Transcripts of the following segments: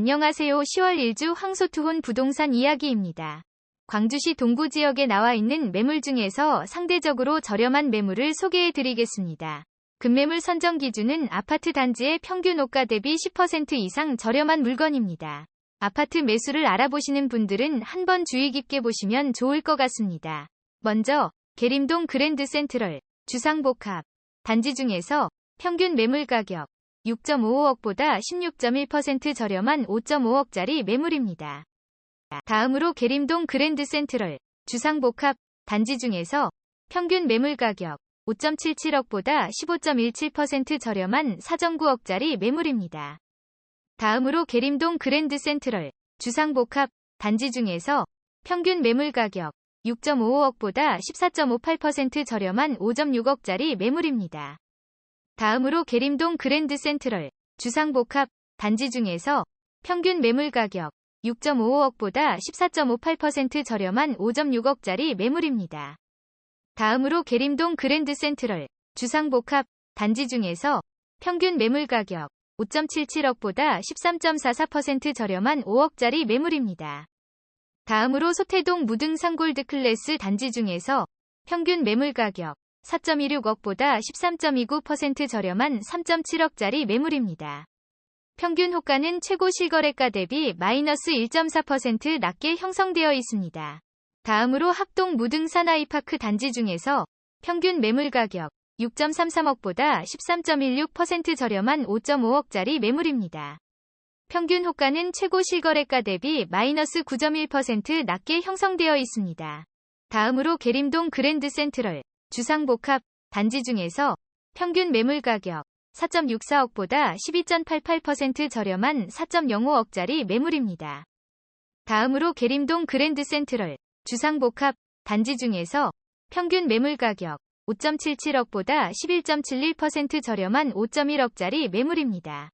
안녕하세요. 10월 1주 황소투혼 부동산 이야기입니다. 광주시 동구 지역에 나와 있는 매물 중에서 상대적으로 저렴한 매물을 소개해 드리겠습니다. 급매물 선정 기준은 아파트 단지의 평균 호가 대비 10% 이상 저렴한 물건입니다. 아파트 매수를 알아보시는 분들은 한번 주의 깊게 보시면 좋을 것 같습니다. 먼저 계림동 그랜드 센트럴 주상복합 단지 중에서 평균 매물 가격 6.55억보다 16.1% 저렴한 5.5억짜리 매물입니다. 다음으로 계림동 그랜드 센트럴 주상복합 단지 중에서 평균 매물 가격 5.77억보다 15.17% 저렴한 4.9억짜리 매물입니다. 다음으로 계림동 그랜드 센트럴 주상복합 단지 중에서 평균 매물 가격 6.55억보다 14.58% 저렴한 5.6억짜리 매물입니다. 다음으로 계림동 그랜드 센트럴 주상복합 단지 중에서 평균 매물 가격 6.55억보다 14.58% 저렴한 5.6억짜리 매물입니다. 다음으로 계림동 그랜드 센트럴 주상복합 단지 중에서 평균 매물 가격 5.77억보다 13.44% 저렴한 5억짜리 매물입니다. 다음으로 소태동 무등산 골드 클래스 단지 중에서 평균 매물 가격 4.16억보다 13.29% 저렴한 3.7억짜리 매물입니다. 평균 호가는 최고 실거래가 대비 마이너스 1.4% 낮게 형성되어 있습니다. 다음으로 합동 무등산 아이파크 단지 중에서 평균 매물 가격 6.33억보다 13.16% 저렴한 5.5억짜리 매물입니다. 평균 호가는 최고 실거래가 대비 마이너스 9.1% 낮게 형성되어 있습니다. 다음으로 계림동 그랜드 센트럴 주상복합 단지 중에서 평균 매물 가격 4.64억보다 12.88% 저렴한 4.05억짜리 매물입니다. 다음으로 계림동 그랜드 센트럴 주상복합 단지 중에서 평균 매물 가격 5.77억보다 11.71% 저렴한 5.1억짜리 매물입니다.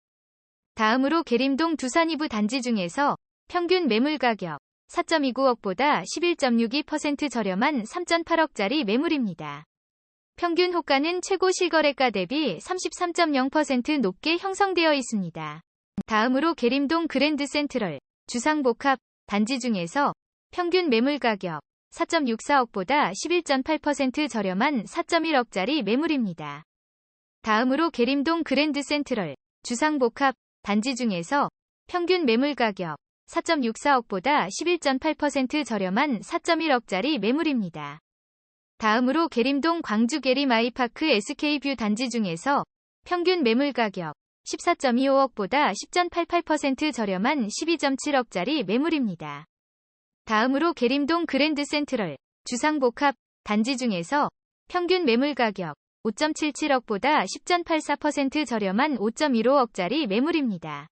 다음으로 계림동 두산 이부 단지 중에서 평균 매물 가격 4.29억보다 11.62% 저렴한 3.8억짜리 매물입니다. 평균 호가는 최고 실거래가 대비 33.0% 높게 형성되어 있습니다. 다음으로 계림동 그랜드 센트럴 주상복합 단지 중에서 평균 매물 가격 4.64억보다 11.8% 저렴한 4.1억짜리 매물입니다. 다음으로 계림동 그랜드 센트럴 주상복합 단지 중에서 평균 매물 가격 4.64억보다 11.8% 저렴한 4.1억짜리 매물입니다. 다음으로 계림동 광주 계림 아이파크 SK뷰 단지 중에서 평균 매물 가격 14.25억보다 10.88% 저렴한 12.7억짜리 매물입니다. 다음으로 계림동 그랜드 센트럴 주상복합 단지 중에서 평균 매물 가격 5.77억보다 10.84% 저렴한 5.15억짜리 매물입니다.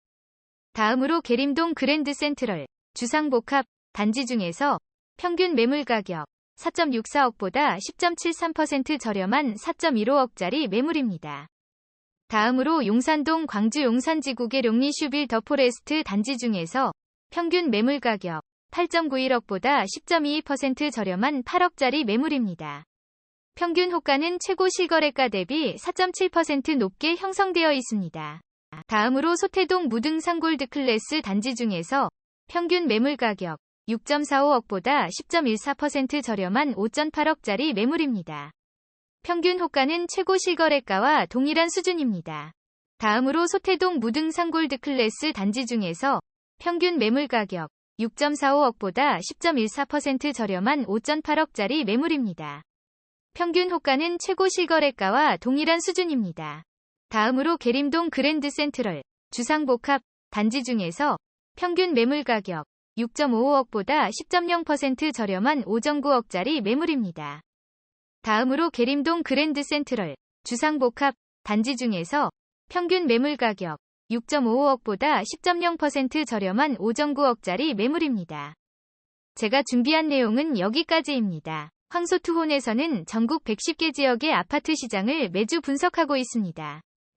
다음으로 계림동 그랜드 센트럴 주상복합 단지 중에서 평균 매물 가격 4.64억보다 10.73% 저렴한 4.15억짜리 매물입니다. 다음으로 용산동 광주 용산지구의 룡리슈빌 더 포레스트 단지 중에서 평균 매물 가격 8.91억보다 10.22% 저렴한 8억짜리 매물입니다. 평균 호가는 최고 실거래가 대비 4.7% 높게 형성되어 있습니다. 다음으로 소태동 무등산 골드 클래스 단지 중에서 평균 매물 가격 6.45억보다 10.14% 저렴한 5.8억짜리 매물입니다. 평균 호가는 최고 실거래가와 동일한 수준입니다. 다음으로 소태동 무등산 골드 클래스 단지 중에서 평균 매물 가격 6.45억보다 10.14% 저렴한 5.8억짜리 매물입니다. 평균 호가는 최고 실거래가와 동일한 수준입니다. 다음으로 계림동 그랜드 센트럴 주상복합 단지 중에서 평균 매물 가격 6.55억보다 10.0% 저렴한 5.9억짜리 매물입니다. 다음으로 계림동 그랜드 센트럴 주상복합 단지 중에서 평균 매물 가격 6.55억보다 10.0% 저렴한 5.9억짜리 매물입니다. 제가 준비한 내용은 여기까지입니다. 황소투혼에서는 전국 110개 지역의 아파트 시장을 매주 분석하고 있습니다.